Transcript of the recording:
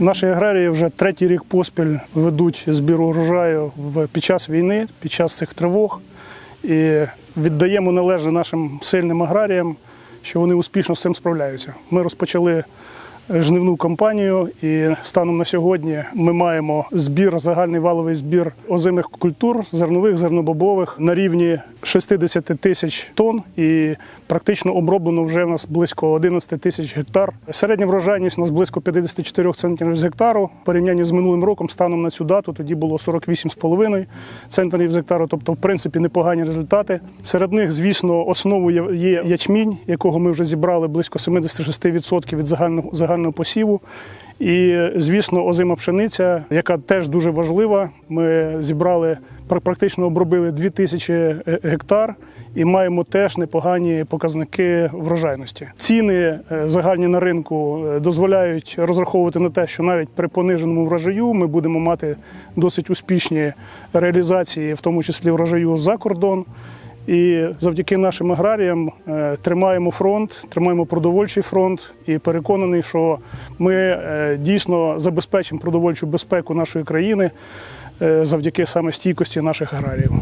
Наші аграрії вже третій рік поспіль ведуть збір урожаю під час війни, під час цих тривог. І віддаємо належне нашим сильним аграріям, що вони успішно з цим справляються. Ми розпочали жнивну кампанію, і станом на сьогодні ми маємо збір, загальний валовий збір озимих культур, зернових, зернобобових на рівні 60 тисяч тонн, і практично оброблено вже в нас близько 11 тисяч гектар. Середня врожайність у нас близько 54 центнерів з гектару. В порівнянні з минулим роком, станом на цю дату, тоді було 48,5 центнерів з гектару, тобто, в принципі, непогані результати. Серед них, звісно, основою є ячмінь, якого ми вже зібрали близько 76% від загального загального посіву. І, звісно, озима пшениця, яка теж дуже важлива. Ми зібрали практично обробили 2 тисячі е, гектар і маємо теж непогані показники врожайності. Ціни е, загальні на ринку е, дозволяють розраховувати на те, що навіть при пониженому врожаю ми будемо мати досить успішні реалізації, в тому числі врожаю за кордон. І завдяки нашим аграріям е, тримаємо фронт, тримаємо продовольчий фронт і переконаний, що ми е, дійсно забезпечимо продовольчу безпеку нашої країни е, завдяки саме стійкості наших аграріїв.